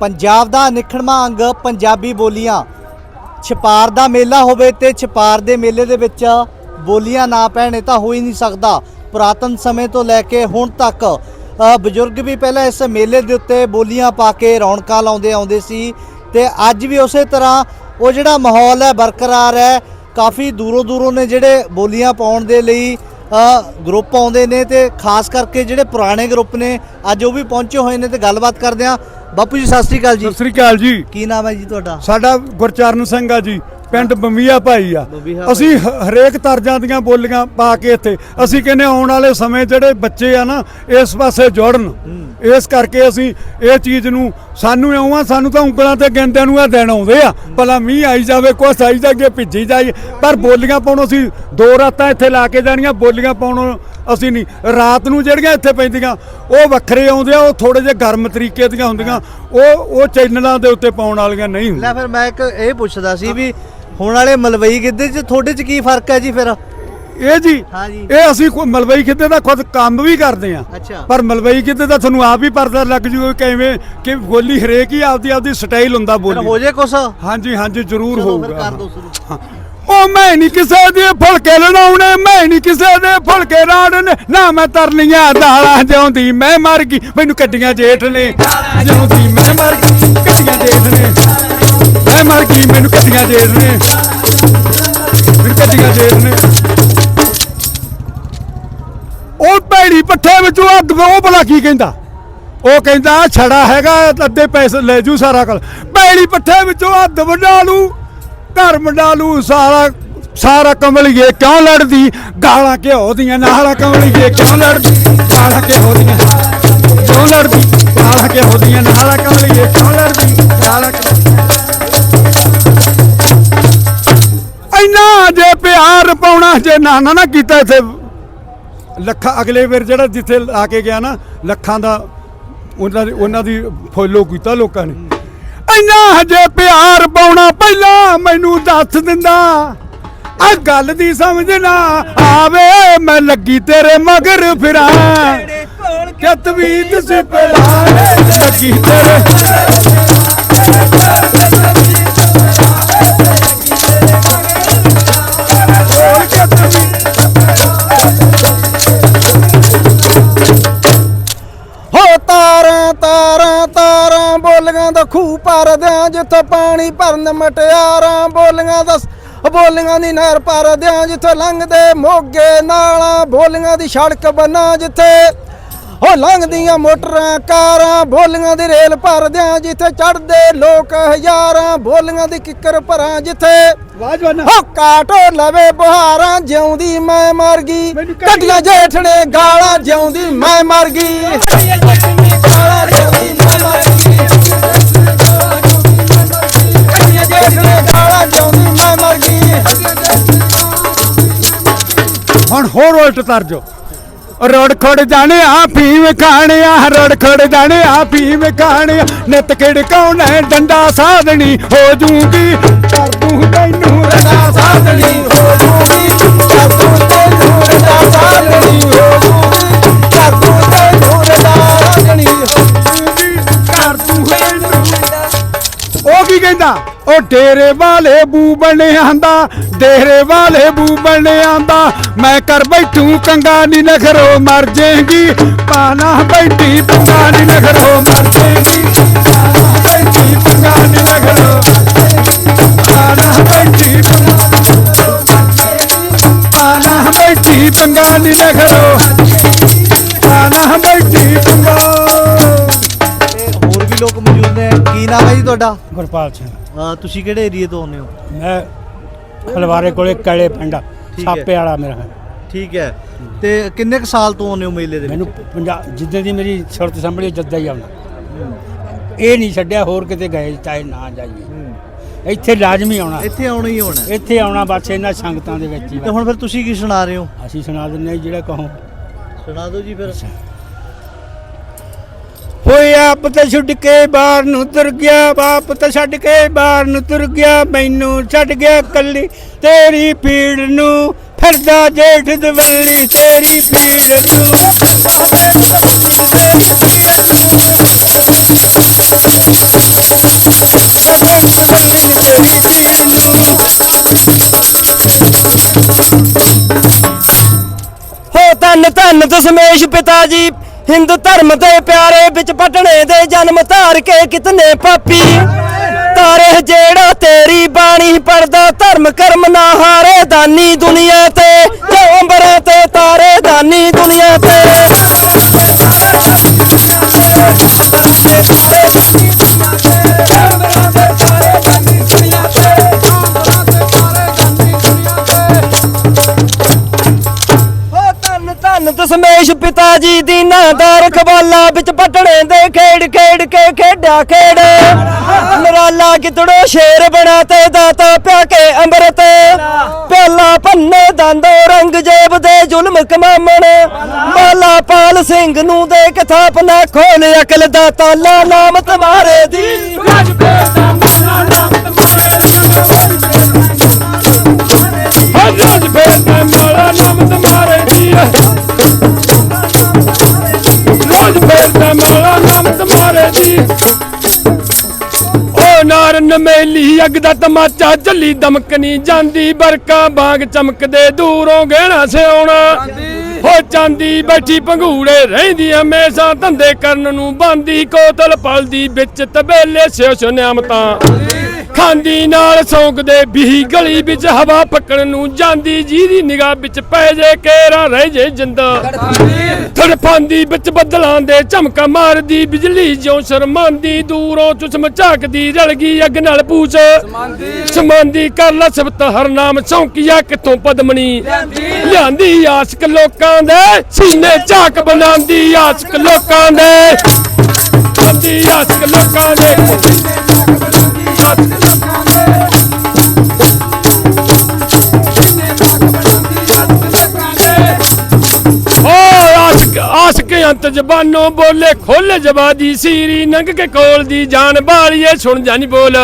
ਪੰਜਾਬ ਦਾ ਨਿਖੜਵਾ ਅੰਗ ਪੰਜਾਬੀ ਬੋਲੀਆਂ। ਛਪਾਰ ਦਾ ਮੇਲਾ ਹੋਵੇ ਤੇ ਛਪਾਰ ਦੇ ਮੇਲੇ ਦੇ ਵਿੱਚ ਬੋਲੀਆਂ ਨਾ ਪੈਣੇ ਤਾਂ ਹੋ ਹੀ ਨਹੀਂ ਸਕਦਾ। ਪੁਰਾਤਨ ਸਮੇਂ ਤੋਂ ਲੈ ਕੇ ਹੁਣ ਤੱਕ ਬਜ਼ੁਰਗ ਵੀ ਪਹਿਲਾਂ ਇਸ ਮੇਲੇ ਦੇ ਉੱਤੇ ਬੋਲੀਆਂ ਪਾ ਕੇ ਰੌਣਕਾਂ ਲਾਉਂਦੇ ਆਉਂਦੇ ਸੀ ਤੇ ਅੱਜ ਵੀ ਉਸੇ ਤਰ੍ਹਾਂ ਉਹ ਜਿਹੜਾ ਮਾਹੌਲ ਹੈ ਬਰਕਰਾਰ ਹੈ। ਕਾਫੀ ਦੂਰੋਂ ਦੂਰੋਂ ਨੇ ਜਿਹੜੇ ਬੋਲੀਆਂ ਪਾਉਣ ਦੇ ਲਈ ਗਰੁੱਪ ਆਉਂਦੇ ਨੇ ਤੇ ਖਾਸ ਕਰਕੇ ਜਿਹੜੇ ਪੁਰਾਣੇ ਗਰੁੱਪ ਨੇ, ਅੱਜ ਉਹ ਵੀ ਪਹੁੰਚੇ ਹੋਏ ਨੇ ਤੇ ਗੱਲਬਾਤ ਕਰਦੇ ਆ ਬਾਪੂ ਜੀ ਸਤਿ ਸ੍ਰੀ ਅਕਾਲ ਜੀ। ਸਤਿ ਸ੍ਰੀ ਅਕਾਲ ਜੀ। ਕੀ ਨਾਮ ਹੈ ਜੀ ਤੁਹਾਡਾ? ਸਾਡਾ ਗੁਰਚਰਨ ਸਿੰਘ ਆ ਜੀ ਪਿੰਡ ਬੰਮੀਆ ਭਾਈ ਆ। ਅਸੀਂ ਹਰੇਕ ਤਰਜਾਂ ਦੀਆਂ ਬੋਲੀਆਂ ਪਾ ਕੇ ਇੱਥੇ ਅਸੀਂ ਕਹਿੰਦੇ ਆਉਣ ਵਾਲੇ ਸਮੇਂ ਜਿਹੜੇ ਬੱਚੇ ਆ ਨਾ ਇਸ ਪਾਸੇ ਜੁੜਨ। ਇਸ ਕਰਕੇ ਅਸੀਂ ਇਹ ਚੀਜ਼ ਨੂੰ ਸਾਨੂੰ ਇਉਂ ਆ ਸਾਨੂੰ ਤਾਂ ਉਂਗਲਾਂ ਤੇ ਗਿੰਦਿਆਂ ਨੂੰ ਆ ਦਿਨ ਆਉਂਦੇ ਆ। ਭਲਾ ਮੀਂਹ ਆਈ ਜਾਵੇ ਕੁਛ ਆਈ ਜਾਗੇ ਭਿੱਜੀ ਜਾਈਏ। ਪਰ ਬੋਲੀਆਂ ਪਾਉਣ ਅਸੀਂ ਦੋ ਰਾਤਾਂ ਇੱਥੇ ਲਾ ਕੇ ਜਾਣੀਆਂ ਬੋਲੀਆਂ ਪਾਉਣ ਅਸੀਂ ਨਹੀਂ ਰਾਤ ਨੂੰ ਜਿਹੜੀਆਂ ਇੱਥੇ ਪੈਂਦੀਆਂ ਉਹ ਵੱਖਰੇ ਆਉਂਦੇ ਆ ਉਹ ਥੋੜੇ ਜਿਹੇ ਗਰਮ ਤਰੀਕੇ ਦੀਆਂ ਹੁੰਦੀਆਂ ਉਹ ਉਹ ਚੈਨਲਾਂ ਦੇ ਉੱਤੇ ਪਾਉਣ ਵਾਲੀਆਂ ਨਹੀਂ ਹੁੰਦੀਆਂ। ਲੈ ਫਿਰ ਮੈਂ ਇੱਕ ਇਹ ਪੁੱਛਦਾ ਸੀ ਵੀ ਹੁਣ ਵਾਲੇ ਮਲਵਈ ਗਿੱਧੇ 'ਚ ਤੁਹਾਡੇ 'ਚ ਕੀ ਫ਼ਰਕ ਹੈ ਜੀ ਫਿਰ? ਇਹ ਜੀ ਇਹ ਅਸੀਂ ਕੋਈ ਮਲਵਈ ਖਿੱਤੇ ਦਾ ਖੁਦ ਕੰਮ ਵੀ ਕਰਦੇ ਆ ਪਰ ਮਲਵਈ ਖਿੱਤੇ ਦਾ ਤੁਹਾਨੂੰ ਆਪ ਹੀ ਪਤਾ ਲੱਗ ਜੂਗਾ ਕਿਵੇਂ ਕਿ ਬੋਲੀ ਹਰੇਕ ਹੀ ਆਪਦੀ ਆਪਦੀ ਸਟਾਈਲ ਹੁੰਦਾ ਬੋਲੀ। ਹੋ ਜੇ ਕੁਛ? ਹਾਂਜੀ ਹਾਂਜੀ ਜ਼ਰੂਰ ਹੋਊਗਾ। ਉਹ ਮੈਂ ਨਹੀਂ ਕਿਸੇ ਦੇ ਫੁਲਕੇ ਲੜਾਉਣੇ, ਮੈਂ ਨਹੀਂ ਕਿਸੇ ਦੇ ਫੁਲਕੇ ਰਾੜਨੇ। ਨਾ ਮੈਂ ਤਰਨੀਆਂ ਦਾਲਾਂ ਜਿਉਂਦੀ, ਮੈਂ ਮਰ ਗਈ। ਮੈਨੂੰ ਕੱਡੀਆਂ ਜੇਠ ਨੇ ਜਿਉਂਦੀ, ਮੈਂ ਮਰ ਗਈ ਕੱਡੀਆਂ ਜੇਠ ਨੇ ਮੈਂ ਮਰ ਗਈ, ਮੈਨੂੰ ਕੱਡੀਆਂ ਜੇਠ ਨੇ ਮੈਨੂੰ ਕੱਡੀਆਂ ਜੇਠ ਨੇ ਉਹ ਭੈੜੀ ਪੱਠੇ ਵਿੱਚੋਂ ਅੱਗ ਉਹ ਭਲਾ ਕੀ ਕਹਿੰਦਾ? ਉਹ ਕਹਿੰਦਾ, ਛੜਾ ਹੈਗਾ, ਅੱਧੇ ਪੈਸੇ ਲੈ ਜੂ ਸਾਰਾ ਕਲ ਭੈੜੀ ਪੱਠੇ ਵਿੱਚੋਂ ਅੱਧ ਵੰਡਾ ਲੂ। ਘਰ ਵੰਡਾ ਸਾਰਾ ਸਾਰਾ ਕਮਲੀਏ ਕਿਉਂ ਲੜਦੀ? ਗਾਲਾਂ ਘਿਓ ਦੀਆਂ ਨਾਲ ਕਮਲੀਏ ਕਿਉਂ ਲੜਦੀ? ਗਾਲਾਂ ਘਿਓ ਦੀਆਂ, ਕਿਉਂ ਲੜਦੀ? ਗਾਲਾਂ ਘਿਓ ਦੀਆਂ ਨਾਲ ਕਮਲੀਏ ਕਿਉਂ ਲੜਦੀ? ਗਾਲਾਂ ਇੰਨਾ ਜੇ ਪਿਆਰ ਪਾਉਣਾ ਜੇ ਨਾ ਨਾ ਕੀਤਾ ਇੱਥੇ। ਲੱਖਾਂ, ਅਗਲੇ ਵਾਰ ਜਿਹੜਾ ਜਿੱਥੇ ਆ ਕੇ ਗਿਆ ਨਾ, ਲੱਖਾਂ ਦਾ ਉਹਨਾਂ ਦੀ ਉਹਨਾਂ ਦੀ ਫੋਲੋ ਕੀਤਾ ਲੋਕਾਂ ਨੇ। ਇੰਨਾ ਹਜੇ ਪਿਆਰ ਪਾਉਣਾ ਪਹਿਲਾਂ ਮੈਨੂੰ ਦੱਸ ਦਿੰਦਾ। ਆ ਗੱਲ ਦੀ ਸਮਝ ਨਾ ਆਵੇ ਮੈਂ ਲੱਗੀ ਤੇਰੇ ਮਗਰ ਫਿਰਾਂ। ਕਿ ਤਵੀਤ ਸੇ ਪਹਿਲਾਂ ਲੱਗੀ ਤੇਰੇ ਭਰਦਿਆਂ ਜਿੱਥੇ ਪਾਣੀ ਭਰਨ ਮਟਿਆਰਾਂ ਬੋਲੀਆਂ ਦਾ ਸ- ਬੋਲੀਆਂ ਦੀ ਨਹਿਰ ਭਰਦਿਆਂ ਜਿੱਥੇ ਲੰਘਦੇ ਮੋਗੇ ਨਾਲਾਂ ਬੋਲੀਆਂ ਦੀ ਸੜਕ ਬਣਾ ਜਿੱਥੇ ਹੋ ਲੰਘਦੀਆਂ ਮੋਟਰਾਂ ਕਾਰਾਂ ਬੋਲੀਆਂ ਦੀ ਰੇਲ ਭਰਦਿਆਂ ਜਿੱਥੇ ਚੜਦੇ ਲੋਕ ਹਜ਼ਾਰਾਂ ਬੋਲੀਆਂ ਦੀ ਕਿੱਕਰ ਭਰਾਂ ਜਿੱਥੇ ਵਾਜਵਾਨਾ ਹੋ ਕਾਟੋ ਲਵੇ ਬੁਹਾਰਾਂ ਜਿਉਂਦੀ ਮੈਂ ਮਰ ਗਈ। ਕੱਢੀਆਂ ਜੇਠਣੇ ਗਾਲਾਂ ਜਿਉਂਦੀ ਮੈਂ ਮਰ ਗਈ। ਗਾਲਾਂ ਜਿਉਂਦੀ ਮੈਂ ਮਰ ਗਈ। ਹੁਣ ਹੋਰ ਉਲਟ ਤਰਜੋ ਰੋੜ ਖੜ ਜਾਣੇ ਆ, ਭੀਮ ਖਾਣਿਆ ਰੋੜ ਖੜ ਜਾਣੇ ਆ ਫੀਮ ਖਾਣਿਆ ਨਿਤ ਕਿੜਕਾਉਣਾ ਡੰਡਾ ਸਾਧਣੀ ਹੋ ਜੂਗੀ, ਕਰ ਤੂੰ ਤੈਨੂੰ ਰੰਡਾ ਸਾਧਣੀ ਹੋ ਜੂਗੀ। ਉਹ ਡੇਰੇ ਵਾਲੇ ਬੂ ਬਣਿਆ ਦਾ ਡੇਰੇ ਵਾਲੇ ਬੂ ਬਣਿਆ ਦਾ ਮੈਂ ਕਰ ਬੈਠੂ ਕੰਗਾ ਨੀ ਨਖਰੋ ਮਰ ਜੇਗੀ। ਪਾਣਾ ਬੈਠੀ ਪੰਗਾ ਨੀ ਨਖਰੋ ਮਰ ਜੇਗੀ। ਪਾਣਾ ਬੈਠੀ ਪੰਗਾ ਨੀ ਨਖਰੋ ਪਾਣਾ ਬੈਠੀ ਪਾਣਾ ਬੈਠੀ ਪੰਗਾ ਨੀ ਨਖਰੋ ਪਾਣਾ ਬੈਠੀ ਪੰਗਾ ਤੇ ਹੋਰ ਵੀ ਲੋਕ ਮੌਜੂਦ ਨੇ। ਕੀ ਨਾਮ ਹੈ ਜੀ ਤੁਹਾਡਾ? ਗੁਰਪਾਲ ਸਿੰਘ। ਅ, ਤੁਸੀਂ ਕਿਹੜੇ ਏਰੀਏ ਤੋਂ ਆਉਂਦੇ ਹੋ? ਮੈਂ ਖਲਵਾਰੇ ਕੋਲੇ ਕਲੇ ਪਿੰਡ ਹੈ। ਛਾਪੇ ਵਾਲਾ ਮੇਰਾ ਹੈ। ਠੀਕ ਹੈ। ਤੇ ਕਿੰਨੇ ਕੁ ਸਾਲ ਤੋਂ ਆਉਂਦੇ ਹੋ ਮੇਲੇ ਦੇ ਵਿੱਚ? ਮੈਨੂੰ ਪੰਜਾਬ ਜਿੱਦਾਂ ਦੀ ਮੇਰੀ ਸੁਰਤ ਸੰਭਲੀ ਜੱਦਾ ਹੀ ਆਉਣਾ ਇਹ ਨਹੀਂ ਛੱਡਿਆ ਹੋਰ ਕਿਤੇ ਗਏ ਚਾਹੇ ਨਾ ਜਾਈਏ। ਇੱਥੇ ਲਾਜ਼ਮੀ ਆਉਣਾ। ਇੱਥੇ ਆਉਣਾ ਹੀ ਆਉਣਾ। ਹੈ। ਇੱਥੇ ਆਉਣਾ ਬਸ ਇਹਨਾਂ ਸੰਗਤਾਂ ਦੇ ਵਿੱਚ ਹੀ ਤੇ ਹੁਣ ਫਿਰ ਤੁਸੀਂ ਕੀ ਸੁਣਾ ਰਹੇ ਹੋ? ਅਸੀਂ ਸੁਣਾ ਦਿੰਦੇ ਹਾਂ ਜਿਹੜਾ ਕਹੋ। ਸੁਣਾ ਦਿਓ ਜੀ ਫਿਰ। ਹੋਏ ਆਪ ਤੇ ਛੁੱਟ ਕੇ ਬਾਹਰ ਨੂੰ ਤੁਰ ਗਿਆ, ਬਾਪ ਤੇ ਛੱਡ ਕੇ ਬਾਹਰ ਨੂੰ ਤੁਰ ਗਿਆ, ਮੈਨੂੰ ਛੱਡ ਗਿਆ ਕੱਲੀ ਤੇਰੀ ਪੀੜ ਨੂੰ, ਫਿਰਦਾ ਜੇਠ ਦਵੱਲੀ ਤੇਰੀ ਪੀੜ ਨੂੰ। ਹੋ ਧੰਨ ਧੰਨ ਦਸ਼ਮੇਸ਼ ਪਿਤਾ ਜੀ ਹਿੰਦੂ ਧਰਮ ਦੇ ਪਿਆਰੇ ਵਿੱਚ ਪਟਣੇ ਦੇ ਜਨਮ ਧਾਰ ਕੇ ਕਿਤਨੇ ਪਾਪੀ? ਤਾਰੇ ਜਿਹੜਾ ਤੇਰੀ ਬਾਣੀ ਪੜਦਾ, ਧਰਮ ਕਰਮ ਨਾ ਹਾਰੇ, ਦਾਨੀ ਦੁਨੀਆ ਤੇ ਜੋ ਅੰਬਰਾਂ ਤੇ, ਤਾਰੇ ਦਾਨੀ ਦੁਨੀਆ ਤੇ। ਪਿਤਾ ਦਾ ਰਖਵਾਲਾ ਵਿੱਚ ਪਟਣੇ ਦੇ ਖੇਡ ਖੇਡ ਕੇ ਖੇਡਿਆ ਖੇਡ। ਨਰਾਲਾ ਕਿਤੜੋ ਸ਼ੇਰ ਬਣਾ ਤੇ ਦਾਤਾ ਪਿਆ ਕੇ ਅੰਮ੍ਰਿਤ। ਪਿਆਲਾ ਪੰਨੇ ਦੰਦੋ ਰੰਗਜੇਬ ਦੇ ਜ਼ੁਲਮ ਕਮਾਮਣ। ਮਾਲਾ ਪਾਲ ਸਿੰਘ ਨੂੰ ਦੇ ਕੇ ਥਾਪਨਾ ਖੋਲ ਅਕਲ ਦਾ ਤਾਲਾ ਨਾਮ ਤੁਮਾਰੇ ਦੀ। ਅੱਗ ਦਾ ਤਮਾਚਾ ਝੱਲੀ ਦਮਕਣੀ ਜਾਂਦੀ ਬਰਕਾ ਬਾਗ ਚਮਕਦੇ ਦੂਰੋਂ ਗਹਿਣਾ ਸਿਆਉਣਾ ਹੋ ਚਾਂਦੀ ਬੈਠੀ ਭੰਗੂੜੇ ਰਹਿੰਦੀ ਹਮੇਸ਼ਾ ਧੰਦੇ ਕਰਨ ਨੂੰ ਬਾਂਦੀ ਕੋਤਲ ਪਲਦੀ ਵਿੱਚ ਤਬੇਲੇ ਸਿਓ ਸਿਓ ਨਿਆਮਤਾਂ ਖਾਂਦੀ ਨਾਲ ਸੌਂਕਦੇ ਬੀਹੀ ਗਲੀ ਵਿੱਚ ਹਵਾ ਪੱਕਣ ਨੂੰ ਜਾਂਦੀ ਜਿਹਦੀ ਨਿਗਾਹ ਵਿੱਚ ਪੈ ਜੇ ਕੇਰਾ ਰਹਿ ਜੇ ਜਿੰਦਾ। ਤੜਫਾਂਦੀ ਵਿੱਚ ਬੱਦਲਾਂ ਦੇ ਝਮਕਾ ਮਾਰਦੀ ਬਿਜਲੀ ਜਿਉਂ ਸ਼ਰਮਾਂਦੀ ਦੂਰੋਂ ਚੁਸਮ ਝਾਕਦੀ ਰਲ ਗਈ ਅੱਗ ਨਾਲ ਪੂਛ। ਸਮਾਂਦੀ ਕਰ ਲਾ ਸਬਤ ਹਰ ਨਾਮ ਚੌਂਕੀਆ ਕਿੱਥੋਂ ਪਦਮਣੀ। ਲਿਆਂਦੀ ਆਸ਼ਕ ਲੋਕਾਂ ਦੇ ਸੀਨੇ ਝਾਕ ਬਣਾਉਂਦੀ ਆਸ਼ਕ ਲੋਕਾਂ ਦੇ। ਆਸ਼ਕ ਲੋਕਾਂ ਦੇ ਆਸ਼ਕ ਆਸ਼ਕ ਅੰਤ ਜ਼ਬਾਨੋਂ ਬੋਲੇ, ਖੋਲੇ ਜਵਾਦੀ ਸੀਰੀ, ਨੰਗ ਕੇ ਕੋਲ ਦੀ ਜਾਨ ਬਾਲੀਏ, ਸੁਣ ਜਾਨੀ ਬੋਲ।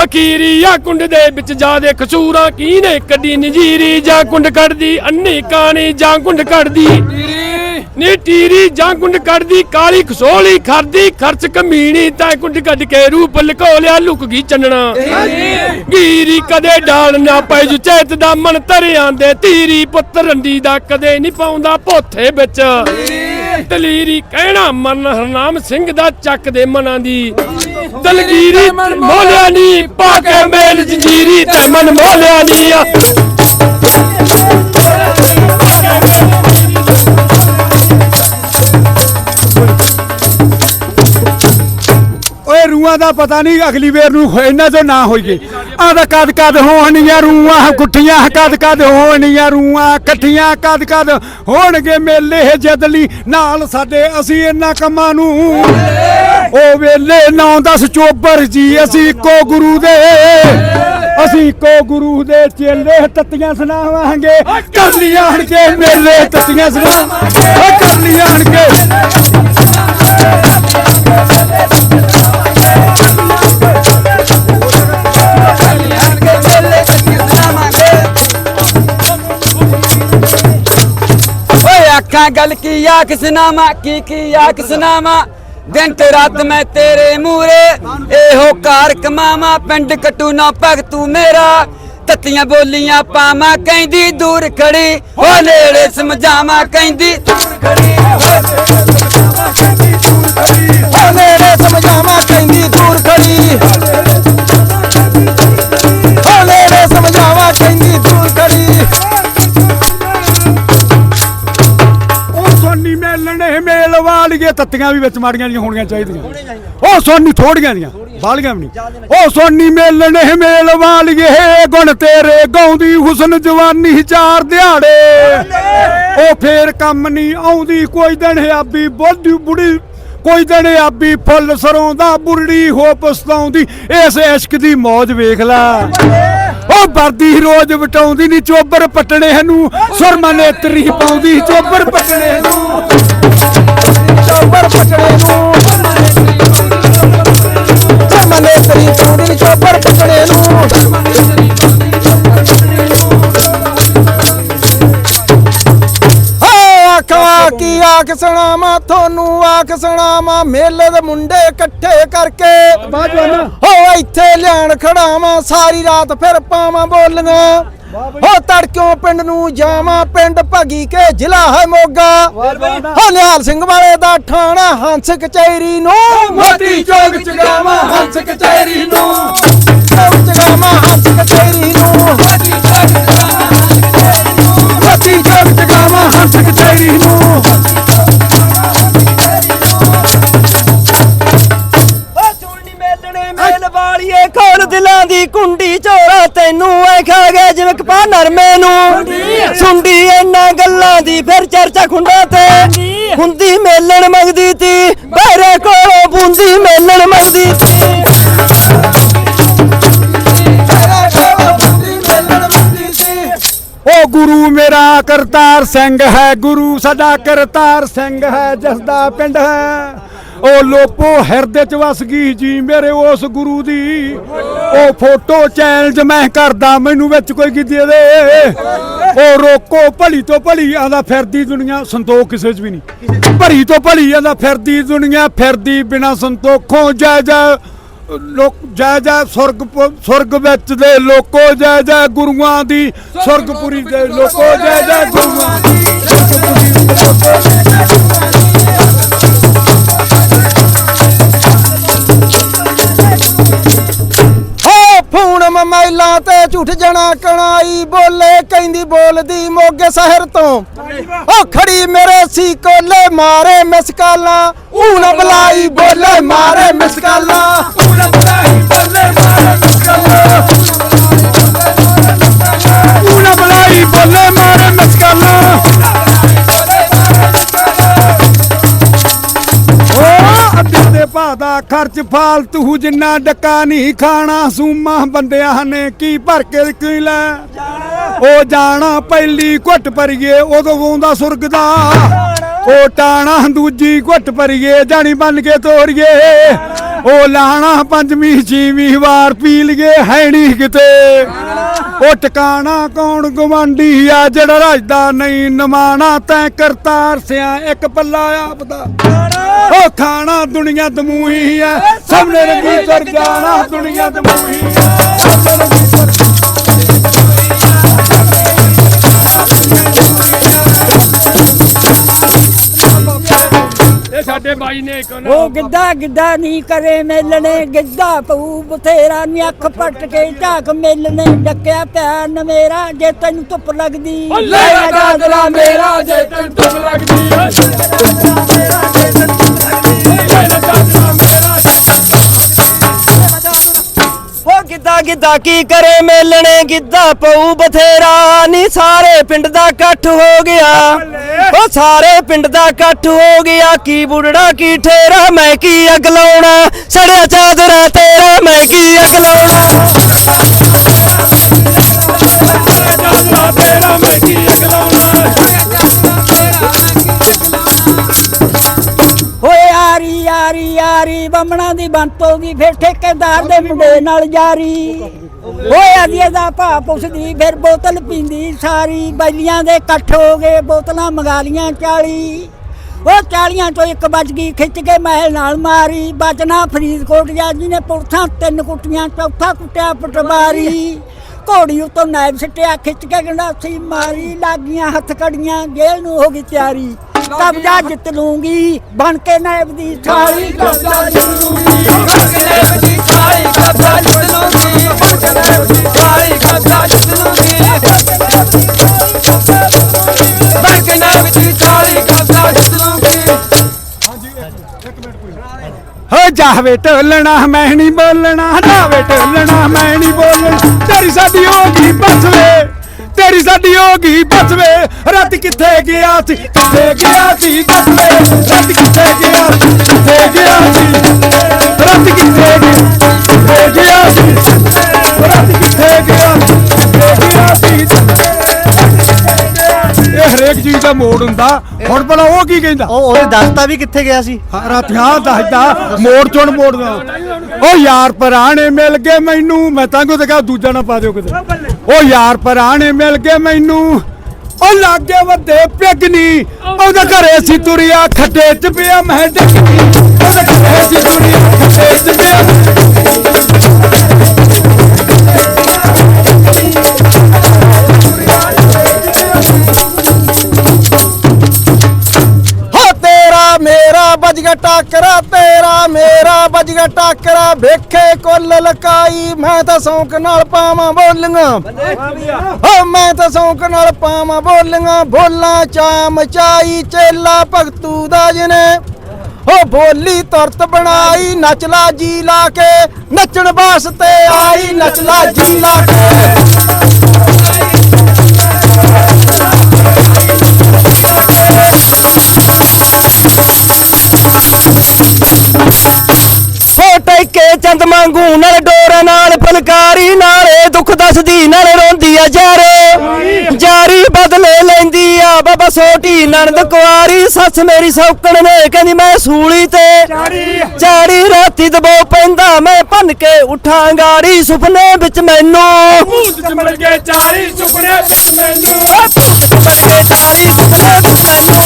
ਫਕੀਰੀ ਆ ਕੁੰਡ ਦੇ ਵਿੱਚ ਜਾਦੇ ਕਸੂਰਾਂ, ਕੀਨੇ ਕੱਢੀ ਨਜੀਰੀ, ਜਾਂ ਕੁੰਡ ਕੱਢਦੀ ਅੰਨੀ ਕਾਣੀ, ਜਾਂ ਕੁੰਡ ਕੱਢਦੀ। ਨੀ ਟੀਰੀ ਜਾਂ ਕੁੰਡ ਕੱਢਦੀ, ਕਾਲੀ ਖਸੋਲੀ ਖਰਦੀ ਖਰਚ ਕਮੀਣੀ ਤਾਂ ਕੁੰਡ ਕੱਢ ਕੇ ਰੂਪ ਲਕੋ ਲਿਆ ਲੁਕ ਗਈ ਚੰਨਣਾ। ਗੀਰੀ ਕਦੇ ਡਾਲ ਨਾ ਪੈ ਜੁ, ਚੈਤ ਦਾ ਮਨ ਤਰਿਆਂ ਦੇ, ਤੀਰੀ ਪੁੱਤ ਰੰਡੀ ਦਾ ਕਦੇ ਨਹੀਂ ਪਾਉਂਦਾ ਪੋਥੇ ਵਿੱਚ। ਦਲੀਰੀ ਕਹਿਣਾ ਮਨ, ਹਰਨਾਮ ਸਿੰਘ ਦਾ ਚੱਕ ਦੇ ਮਨਾਂ ਦੀ। ਦਲਗੀਰੀ ਮੋਲਿਆ ਨੀ, ਪਾ ਕੇ ਮੇਲ ਜੰਜੀਰੀ ਤੇ ਮਨ ਮੋਲਿਆ ਨੀ ਆ ਦਾ ਪਤਾ ਨਹੀਂ ਅਗਲੀ ਵੇਰ ਨੂੰ ਇਹਨਾਂ ਤੋਂ ਨਾ ਹੋਈਏ। ਆਹ ਦਾ ਕਦ ਕਦ ਹੋਣੀਆਂ ਰੂਹਾਂ, ਗੁੱਠੀਆਂ ਕਦ ਕਦ ਹੋਣੀਆਂ ਰੂਹਾਂ, ਇਕੱਠੀਆਂ ਕਦ ਕਦ ਹੋਣਗੇ ਮੇਲੇ ਜਦਲੀ ਨਾਲ ਸਾਡੇ, ਅਸੀਂ ਇਹਨਾਂ ਕੰਮਾਂ ਨੂੰ। ਉਹ ਵੇਲੇ ਨੌ 10 ਚੋਬਰ ਜੀ, ਅਸੀਂ ਇੱਕੋ ਗੁਰੂ ਦੇ। ਅਸੀਂ ਇੱਕੋ ਗੁਰੂ ਦੇ ਚੇਲੇ ਤੱਤੀਆਂ ਸੁਣਾਵਾਂਗੇ। ਕਰਲੀਆਂ ਆਣ ਕੇ ਮੇਲੇ, ਤੱਤੀਆਂ ਸੁਣਾਵਾਂਗੇ। ਕਰਲੀਆਂ ਆਣ ਆਖਾਂ ਗੱਲ ਕੀ ਆਖ ਕਿਸ ਨਾਮਾ? ਕੀ ਕੀ ਆ ਕਿਸ ਦਿਨ ਤੇ ਰਾਤ ਮੈਂ ਤੇਰੇ ਮੂਰੇ ਇਹੋ ਕਾਰ ਕਮਾਵਾਂ, ਪਿੰਡ ਕਟੂ ਨਾ ਭਗਤੂ ਮੇਰਾ। ਤੱਤੀਆਂ ਬੋਲੀਆਂ ਪਾਵਾਂ, ਕਹਿੰਦੀ ਦੂਰ ਖੜੀ, ਹੋ ਨੇੜੇ ਸਮਝਾਵਾਂ, ਕਹਿੰਦੀ ਦੂਰ ਖੜੀ ਓ ਤੱਤੀਆਂ ਵੀ ਵਿੱਚ ਮਾੜੀਆਂ ਦੀਆਂ ਹੋਣੀਆਂ ਚਾਹੀਦੀਆਂ। ਉਹ ਸੋਨੀ ਥੋੜੀਆਂ ਦੀਆਂ ਵਾਲੀਆਂ ਵੀ ਨਹੀਂ। ਉਹ ਸੋਨੀ ਮੇਲਣੇ ਮੇਲ ਵਾਲੀਏ ਗੁਣ ਤੇਰੇ ਗਾਉਂਦੀ ਹੁਸਨ ਜਵਾਨੀ ਚਾਰ ਦਿਹਾੜੇ। ਉਹ ਫੇਰ ਕੰਮ ਨਹੀਂ ਆਉਂਦੀ ਕੋਈ ਦਿਨ ਆਬੀ ਬੋਡੀ ਬੁੜੀ ਕੋਈ ਦਿਨ ਆਬੀ ਫੁੱਲ ਸਰੋਂ ਦਾ ਬੁਰੜੀ ਹੋ ਪਛਤਾਉਂਦੀ ਇਸ ਇਸ਼ਕ ਦੀ ਮੌਜ ਵੇਖ ਲੈ। ਉਹ ਵਰਦੀ ਰੋਜ਼ ਵਟਾਉਂਦੀ ਨਹੀਂ ਚੋਬਰ ਪਟਣੇ ਨੂੰ। ਸੁਰਮਾ ਨੇਤਰੀ ਪਾਉਂਦੀ ਚੋਬਰ ਪਟਣੇ ਨੂੰ। ਮਨੇ ਤਰੀ ਚੂੜੀ ਚੋਬਰ ਪਟੜੇ ਨੂੰ। ਓ ਆਖਵਾ ਕੀ ਆਖ ਸੁਣਾਵਾਂ ਤੁਹਾਨੂੰ ਆਖ ਸੁਣਾਵਾਂ ਮੇਲੇ ਦੇ ਮੁੰਡੇ ਇਕੱਠੇ ਕਰਕੇ। ਹੋ ਇੱਥੇ ਲਿਆਣ ਖੜਾਵਾਂ ਸਾਰੀ ਰਾਤ ਫਿਰ ਪਾਵਾਂ ਬੋਲੀਆਂ। ਹੋ ਤੜਕਿਓਂ ਪਿੰਡ ਨੂੰ ਜਾਵਾਂ ਪਿੰਡ ਭਗੀ ਕੇ ਜ਼ਿਲ੍ਹਾ ਹੈ ਮੋਗਾ। ਹੋ ਨਿਹਾਲ ਸਿੰਘ ਵਾਲੇ ਦਾ ਠਾਣਾ ਹੰਸ ਕਚਹਿਰੀ ਨੂੰ। ਮੋਤੀ ਚੌਕ ਚਗਾਵਾਂ ਹੰਸ ਕਚਹਿਰੀ ਸੁੰਡੀ ਇਹਨਾਂ ਗੱਲਾਂ ਦੀ ਫਿਰ ਚਰਚਾ ਖੁੰਡਾ ਤੇ ਹੁੰਦੀ ਮੇਲਣ ਮੰਗਦੀ ਤੀ ਬਹਿਰੇ ਕੋਲੋਂ ਬੁੰਦੀ ਮੇਲਣ ਮੰਗਦੀ ਤੀ। ਉਹ ਗੁਰੂ ਮੇਰਾ ਕਰਤਾਰ ਸਿੰਘ ਹੈ ਗੁਰੂ ਸਾਡਾ ਕਰਤਾਰ ਸਿੰਘ ਹੈ ਜਿਸ ਦਾ ਪਿੰਡ ਹੈ। ਉਹ ਲੋਪੋ ਹਿਰਦੇ ਚ ਵਸ ਗਈ ਜੀ ਮੇਰੇ ਉਸ ਗੁਰੂ ਦੀ। ਉਹ ਫੋਟੋ ਚੈਲੰਜ ਮੈਂ ਕਰਦਾ, ਮੈਨੂੰ ਵਿੱਚ ਕੋਈ ਕੀ ਦੇ। ਦੇ ਉਹ ਰੋਕੋ, ਭਲੀ ਤੋਂ ਭਲੀ ਆਂਦਾ ਫਿਰਦੀ ਦੁਨੀਆ, ਸੰਤੋਖ ਕਿਸੇ 'ਚ ਵੀ ਨਹੀਂ। ਭਰੀ ਤੋਂ ਭਲੀ ਆਂਦਾ ਫਿਰਦੀ ਦੁਨੀਆ, ਫਿਰਦੀ ਬਿਨਾ ਸੰਤੋਖੋਂ। ਜੈ ਜੈ, ਲੋਕ, ਜੈ ਜੈ ਸੁਰਗ ਸੁਰਗ ਵਿੱਚ ਦੇ ਲੋਕੋ, ਜੈ ਜੈ ਗੁਰੂਆਂ ਦੀ। ਸੁਰਗਪੁਰੀ ਦੇ ਲੋਕੋ, ਜੈ ਜੈ ਗੁਰੂਆਂ ਦੀ। ਸੁਰਗਪੁਰੀ ਦੇ ਲੋਕੋ ਹੋ ਮਮੈਲਾਂ ਤੇ ਝੂਠ ਜਣਾ ਕਣਾਈ ਬੋਲੇ, ਕਹਿੰਦੀ ਬੋਲਦੀ ਮੋਗੇ ਸ਼ਹਿਰ ਤੋਂ। ਉਹ ਖੜੀ ਮੇਰੇ ਸੀ ਕੋਲੇ ਮਾਰੇ ਮਿਸਕਾਲਾਂ। ਊ ਨਾ ਬੁਲਾਈ ਬੋਲੇ, ਮਾਰੇ ਮਿਸਕਾਲਾਂ। ਊ ਨਾ ਬੁਲਾਈ ਬੋਲੇ ਮਾਰੇ ਮਿਸਕਾਲਾਂ ਉਹਨਾਂ ਬਲਾਈ ਬੋਲੇ, ਮਾਰੇ ਮਸਕਾਲਾ। ਅੱਧੇ ਦੇ ਭਾਅ ਦਾ ਖਰਚ ਫਾਲਤੂ ਜਿੰਨਾ ਡੱਕਾ ਨਹੀਂ ਖਾਣਾ ਸੂਮਾ ਬੰਦਿਆਂ ਨੇ ਕੀ ਭਰ ਕੇ ਕੀ ਲੈ? ਉਹ ਜਾਣਾ ਪਹਿਲੀ ਘੁੱਟ ਭਰੀਏ ਉਦੋਂ ਆਉਂਦਾ ਸੁਰਗ ਦਾ। ਉਹ ਟਾਣਾ ਦੂਜੀ ਘੁੱਟ ਭਰੀਏ ਜਾਣੀ ਬਣ ਕੇ ਤੋਰੀਏ। ਉਹ ਲਾਣਾ ਪੰਜਵੀਂ ਛੇਵੀਂ ਵਾਰ ਪੀ ਲਈਏ ਹੈ ਨਹੀਂ ਕਿਤੇ। ਉਹ ਟਿਕਾਣਾ ਕੌਣ ਗਵਾਂਢੀ ਆ ਜਿਹੜਾ ਰਾਜਦਾ ਨਹੀਂ ਨਮਾਣਾ? ਤੈਂ ਕਰਤਾਰ ਸਿਆ ਇੱਕ ਪੱਲਾ ਆਪਦਾ। ਉਹ ਖਾਣਾ ਦੁਨੀਆ ਦਮੂਹੀ ਆ। ਨੇ ਰੰਗੀ ਕਰ ਜਾਣਾ ਦੁਨੀਆ ਦਮੂਹੀ ਆ। ਬਾਈ ਨੇ ਇੱਕ ਉਹ ਗਿੱਧਾ ਗਿੱਧਾ ਨਹੀਂ ਕਰੇ ਮੇਲਣੇ ਗਿੱਧਾ ਪਊ ਬਥੇਰਾ ਨੀ ਅੱਖ ਪੱਟ ਕੇ ਝਾਕ ਮੇਲਣੇ ਡੱਕਿਆ ਪਿਆ ਨ ਮੇਰਾ ਜੇ ਤੈਨੂੰ ਧੁੱਪ ਲੱਗਦੀ। ਲੈ ਗਾਦਲਾ ਮੇਰਾ ਜੇ ਤੈਨੂੰ ਤੁਮ ਲੱਗਦੀ। ਗਿੱਧਾ ਕੀ ਕਰੇ ਮੇਲਣੇ? ਗਿੱਧਾ ਪਊ ਬਥੇਰਾ। ਨੀ ਸਾਰੇ ਪਿੰਡ ਦਾ ਇਕੱਠ ਹੋ ਗਿਆ। ਉਹ ਸਾਰੇ ਪਿੰਡ ਦਾ ਇਕੱਠ ਹੋ ਗਿਆ। ਕੀ ਬੁੜੜਾ, ਕੀ ਠੇਰਾ, ਮੈਂ ਕੀ ਅੱਗ ਲਾਉਣਾ? ਸੜਿਆ ਚਾਦਰਾ ਤੇਰਾ, ਮੈਂ ਕੀ ਅੱਗ ਲਾਉਣਾ? ਤੇਰਾ ਮੈਂ ਕੀ ਅਗਲਾਉਣਾ ਓਏ ਯਾਰੀ ਯਾਰੀ ਯਾਰੀ ਬੰਮਣਾ ਦੀ ਬਣ ਹੋ ਨਾਲ ਜਾਰੀ। ਓਏ ਅਦੀਏ ਦਾ ਭਾ ਪੁੱਛਦੀ, ਫਿਰ ਬੋਤਲ ਪੀਂਦੀ ਸਾਰੀ। ਬੈਲੀਆਂ ਦੇ ਇਕੱਠ ਹੋ ਗਏ, ਬੋਤਲਾਂ ਮੰਗਾ ਲੀਆਂ 40 ਉਹ 40 ਚੋਂ ਇੱਕ ਵੱਜ ਗਈ, ਖਿੱਚ ਕੇ ਮਹਿਲ ਨਾਲ ਮਾਰੀ। ਬਚਨਾ ਫਰੀਦਕੋਟ ਜਾ ਜੀ ਨੇ ਪੁਰਥਾਂ ਤਿੰਨ ਕੁੱਟੀਆਂ, ਚੌਥਾ ਕੁੱਟਿਆ ਪਟਵਾਰੀ। ਘੋੜੀ ਉਤੋਂ ਨਾਇਬ ਸੱਟਿਆ, ਖਿੱਚ ਕੇ ਗੰਡਾਸੀ ਮਾਰੀ। ਲਾਗੀਆਂ ਹੱਥ ਕੜੀਆਂ ਜੇਲ੍ਹ ਨੂੰ ਹੋ ਗਈ ਤਿਆਰੀ। ਕਬਜ਼ਾ ਜਿੱਤ ਲੂੰਗੀ ਬਣ ਕੇ ਨਾਇਬ ਦੀ ਥਾਲੀ ਕਬਜ਼ਾ ਜਿੱਤ ਲੂੰਗੀ ਹੋ ਜਾਵੇ ਢੋਲਣਾ ਮੈਂ ਨਹੀਂ ਬੋਲਣਾ ਜਾਵੇ ਢੋਲਣਾ ਮੈਂ ਨਹੀਂ ਬੋਲਣਾ। ਤੇਰੀ ਸਾਡੀ ਹੋ ਗਈ ਬਸਵੇ ਤੇਰੀ ਸਾਡੀ ਹੋ ਗਈ ਬਸਵੇ ਰਾਤ ਕਿੱਥੇ ਗਿਆ ਸੀ? ਕਿੱਥੇ ਗਿਆ ਸੀ? ਬਸਵੇ ਰਾਤ ਕਿੱਥੇ ਗਿਆ ਸੀ? ਕਿੱਥੇ ਗਿਆ ਸੀ? ਰਾਤ ਕਿੱਥੇ ਗਿਆ ਕਿੱਥੇ ਗਿਆ ਸੀ? ਰਾਤ ਕਿੱਥੇ ਗਿਆ ਕਿੱਥੇ ਗਿਆ ਸੀ? ਇਹ ਹਰੇਕ ਚੀਜ਼ ਦਾ ਮੋੜ ਹੁੰਦਾ। ਹੁਣ ਭਲਾ ਉਹ ਕੀ ਕਹਿੰਦਾ? ਉਹ ਉਹਨੇ ਦੱਸਤਾ ਵੀ ਕਿੱਥੇ ਗਿਆ ਸੀ। ਰਾਤੀਆਂ ਦੱਸਦਾ। ਮੋੜ ਚੋਂ ਮੋੜਦਾ। ਉਹ ਯਾਰ ਪਰਾਣੇ ਮਿਲ ਗਏ ਮੈਨੂੰ। ਮੈਂ ਤਾਂ ਕੋ ਤੇ ਕਹਾ ਦੂਜਾ ਨਾ ਪਾ ਦਿਓ ਕਿਤੇ। ਉਹ ਯਾਰ ਪਰਾਣੇ ਮਿਲ ਗਏ ਮੈਨੂੰ। ਉਹ ਲਾਗੇ ਵੱਡੇ ਪਿਗਨੀ ਉਹਦੇ ਘਰੇ ਸੀ ਤੁਰਿਆ ਖੱਡੇ ਚ ਪਿਆ, ਮੈਂ ਡਿੱਗਨੀ ਉਹਦੇ ਘਰੇ ਸੀ ਤੁਰਿਆ ਖੱਡੇ ਚ ਪਿਆ। ਵੱਜ ਗਿਆ ਟਾਕਰਾ, ਵੇਖੇ ਕੁੱਲ ਲਕਾਈ। ਮੈਂ ਤਾਂ ਸੌਂਕ ਨਾਲ ਪਾਵਾਂ ਬੋਲੀਆਂ। ਹੋ ਮੈਂ ਤਾਂ ਸੌਂਕ ਨਾਲ ਪਾਵਾਂ ਬੋਲੀਆਂ। ਬੋਲਾਂ ਚਾ ਮਚਾਈ ਚੇਲਾ ਭਗਤੂ ਦਾ ਜਨੇ। ਹੋ ਬੋਲੀ ਤੁਰਤ ਬਣਾਈ, ਨੱਚਲਾ ਜੀ ਲਾ ਕੇ। ਨੱਚਣ ਵਾਸਤੇ ਆਈ, ਨੱਚਲਾ ਜੀ ਲਾ ਕੇ। ਸੋਟੀ ਨਣਦ ਕੁਆਰੀ ਸੱਸ ਮੇਰੀ ਸੌਕਣ ਨੇ ਕਹਿੰਦੀ ਮੈਂ ਸੂਲੀ ਤੇ। ਚਾੜੀ। ਰਾਤੀ ਦਬੋ ਪੈਂਦਾ ਮੈਂ ਭੰਨ ਕੇ ਉਠਾਂ ਗਾੜੀ ਸੁਪਨੇ ਵਿੱਚ ਮੈਨੂੰ। ਭੂਤ ਚ ਮਰ ਗਏ ਚਾਰੀ ਸੁਪਨੇ ਮੈਨੂੰ। ਚਾਰੀ ਸੁਪਨੇ ਵਿੱਚ ਮੈਨੂੰ।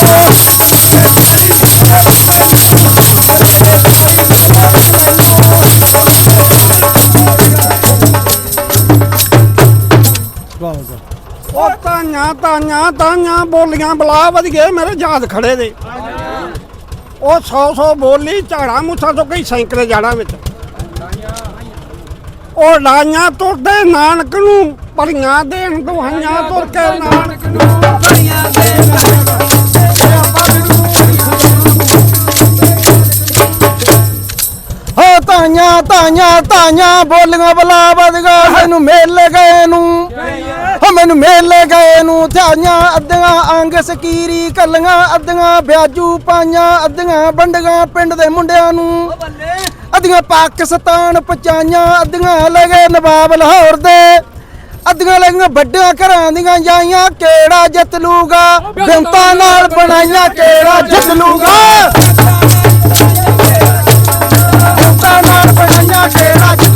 ਤਾਈਆਂ ਤਾਈਆਂ ਤਾਈਆਂ ਬੋਲੀਆਂ, ਬਲਾ ਵਧ ਗਏ ਮੇਰੇ ਯਾਦ ਖੜੇ ਦੇ। ਉਹ 100 100 ਬੋਲੀ ਝਾੜਾ ਮੁੱਛਾਂ ਤੋਂ ਕਈ ਸੈਂਕੜੇ ਜਾੜਾਂ ਵਿੱਚ। ਉਹ ਲਾਈਆਂ ਤੁਰਦੇ ਨਾਨਕ ਨੂੰ, ਪਰੀਆਂ ਦੇਣ ਦੁਹਾਈਆਂ ਤੁਰ ਕੇ ਨਾਨਕ ਨੂੰ। ਪਰੀਆਂ ਹੋ ਤਾਈਆਂ ਤਾਈਆਂ ਤਾਈਆਂ ਬੋਲੀਆਂ ਬਲਾ ਵਦਗਾ ਮੈਨੂੰ ਮੇਲੇ ਗਏ ਨੂੰ ਮੈਨੂੰ ਮੇਲੇ ਗਏ ਨੂੰ ਧਿਆਈਆਂ ਅੱਧੀਆਂ ਅੰਗ ਸਕੀਰੀ ਕੱਲੀਆਂ ਅੱਧੀਆਂ ਵਿਆਜੂ ਪਾਈਆਂ ਅੱਧੀਆਂ ਬੰਡਗਾ ਪਿੰਡ ਦੇ ਮੁੰਡਿਆਂ ਨੂੰ ਅੱਧੀਆਂ ਪਾਕਿਸਤਾਨ ਪਚਾਈਆਂ ਅੱਧੀਆਂ ਲੈ ਗਏ ਨਵਾਬ ਲਾਹੌਰ ਦੇ ਅੱਧੀਆਂ ਲੈ ਗਈਆਂ ਵੱਡਿਆਂ ਘਰਾਂ ਦੀਆਂ ਜਾਈਆਂ ਕਿਹੜਾ ਜਿੱਤ ਲੂਗਾ ਬਿੰਤਾਂ ਨਾਲ ਬਣਾਈਆਂ ਕਿਹੜਾ ਜਿੱਤ ਲੂਗਾ ਬਿੰਤਾਂ ਨਾਲ ਬਣਾਈਆਂ ਕਿਹੜਾ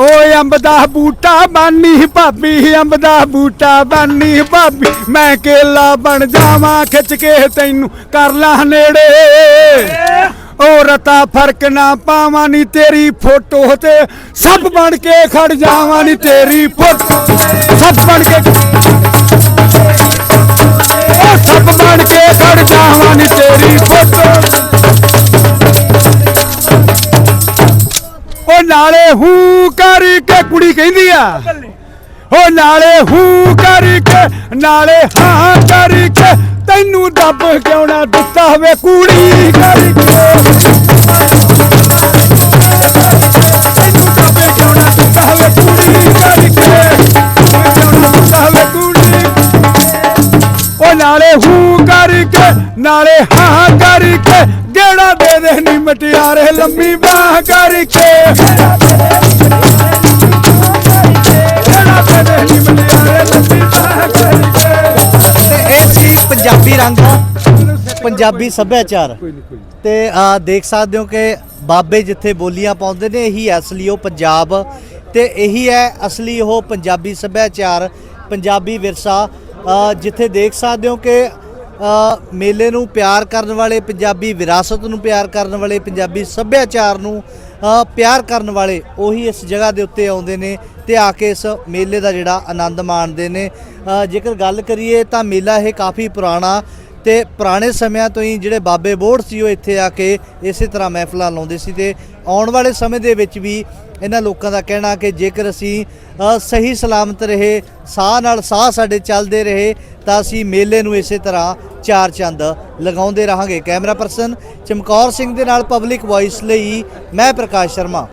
ਓਏ ਅੰਬ ਦਾ ਬੂਟਾ ਬਾਨੀ ਭਾਬੀ, ਅੰਬ ਦਾ ਬੂਟਾ ਬਾਨੀ ਭਾਬੀ। ਮੈਂ ਕੇਲਾ ਬਣ ਜਾਵਾਂ, ਖਿੱਚ ਕੇ ਤੈਨੂੰ ਕਰ ਲਾ ਨੇੜੇ। ਓ ਰਤਾ ਫ਼ਰਕ ਨਾ ਪਾਵਾਂ, ਨੀ ਤੇਰੀ ਫੋਟੋ ਤੇ ਸਭ ਬਣ ਕੇ ਖੜ ਜਾਵਾਂ, ਨੀ ਤੇਰੀ ਫੋਟੋ ਸਭ ਬਣ ਕੇ ਓ ਸਭ ਬਣ ਕੇ ਖੜ ਜਾਵਾਂ, ਨੀ ਤੇਰੀ ਫੋਟੋ ਉਹ ਨਾਲੇ ਹੂ ਕਰਕੇ ਕੁੜੀ ਕਹਿੰਦੀ ਆ। ਉਹ ਨਾਲੇ ਹੂ ਕਰਕੇ, ਨਾਲੇ ਹਾਂ ਕਰਕੇ ਤੈਨੂੰ ਦੱਬ ਕਿਉਂ ਨਾ ਦਿੱਤਾ ਹੋਵੇ ਕੁੜੀ ਕਰਕੇ। ਨਾਲੇ ਹੂ ਕਰਕੇ, ਨਾਲੇ ਹਾਂ ਕਰਕੇ ਗੇੜਾ ਦੇ ਨੀ ਮਟਿਆਰੇ ਲੰਮੀ ਬਾਹ ਕਰਕੇ। ਗੇੜਾ ਦੇ ਨੀ ਮਟਿਆਰੇ ਲੰਮੀ ਬਾਹ ਕਰਕੇ ਤੇ ਇਹ ਸੀ ਪੰਜਾਬੀ ਰੰਗ ਪੰਜਾਬੀ ਸੱਭਿਆਚਾਰ। ਤੇ ਆ ਦੇਖ ਸਕਦੇ ਹੋ ਕਿ ਬਾਬੇ ਜਿੱਥੇ ਬੋਲੀਆਂ ਪਾਉਂਦੇ ਨੇ ਇਹੀ ਹੈ ਅਸਲੀ ਉਹ ਪੰਜਾਬ। ਤੇ ਇਹੀ ਹੈ ਅਸਲੀ ਉਹ ਪੰਜਾਬੀ ਸੱਭਿਆਚਾਰ ਪੰਜਾਬੀ ਵਿਰਸਾ। ਅ, ਜਿੱਥੇ ਦੇਖ ਸਕਦੇ ਹੋ ਕਿ ਮੇਲੇ ਨੂੰ ਪਿਆਰ ਕਰਨ ਵਾਲੇ, ਪੰਜਾਬੀ ਵਿਰਾਸਤ ਨੂੰ ਪਿਆਰ ਕਰਨ ਵਾਲੇ, ਪੰਜਾਬੀ ਸੱਭਿਆਚਾਰ ਨੂੰ ਪਿਆਰ ਕਰਨ ਵਾਲੇ ਉਹੀ ਇਸ ਜਗ੍ਹਾ ਦੇ ਉੱਤੇ ਆਉਂਦੇ ਨੇ ਤੇ ਆ ਕੇ ਇਸ ਮੇਲੇ ਦਾ ਜਿਹੜਾ ਆਨੰਦ ਮਾਣਦੇ ਨੇ। ਜੇਕਰ ਗੱਲ ਕਰੀਏ ਤਾਂ ਮੇਲਾ ਇਹ ਕਾਫੀ ਪੁਰਾਣਾ ਤੇ ਪੁਰਾਣੇ ਸਮਿਆਂ ਤੋਂ ਹੀ ਜਿਹੜੇ ਬਾਬੇ ਬੋੜ ਸੀ ਉਹ ਇੱਥੇ ਆ ਕੇ ਇਸੇ ਤਰ੍ਹਾਂ ਮਹਿਫਲਾਂ ਲਾਉਂਦੇ ਸੀ ਤੇ ਆਉਣ ਵਾਲੇ ਸਮੇਂ ਦੇ ਵਿੱਚ ਵੀ ਇਹਨਾਂ ਲੋਕਾਂ ਦਾ ਕਹਿਣਾ ਕਿ ਜੇਕਰ ਅਸੀਂ ਸਹੀ ਸਲਾਮਤ ਰਹੇ, ਸਾਹ ਨਾਲ ਸਾਹ ਸਾਡੇ ਚੱਲਦੇ ਰਹੇ ਤਾਂ ਅਸੀਂ ਮੇਲੇ ਨੂੰ ਇਸੇ ਤਰ੍ਹਾਂ ਚਾਰ ਚੰਦ ਲਗਾਉਂਦੇ ਰਹਾਂਗੇ। ਕੈਮਰਾ ਪਰਸਨ ਚਮਕੌਰ ਸਿੰਘ ਦੇ ਨਾਲ ਪਬਲਿਕ ਵੌਇਸ ਲਈ ਮੈਂ ਪ੍ਰਕਾਸ਼ ਸ਼ਰਮਾ।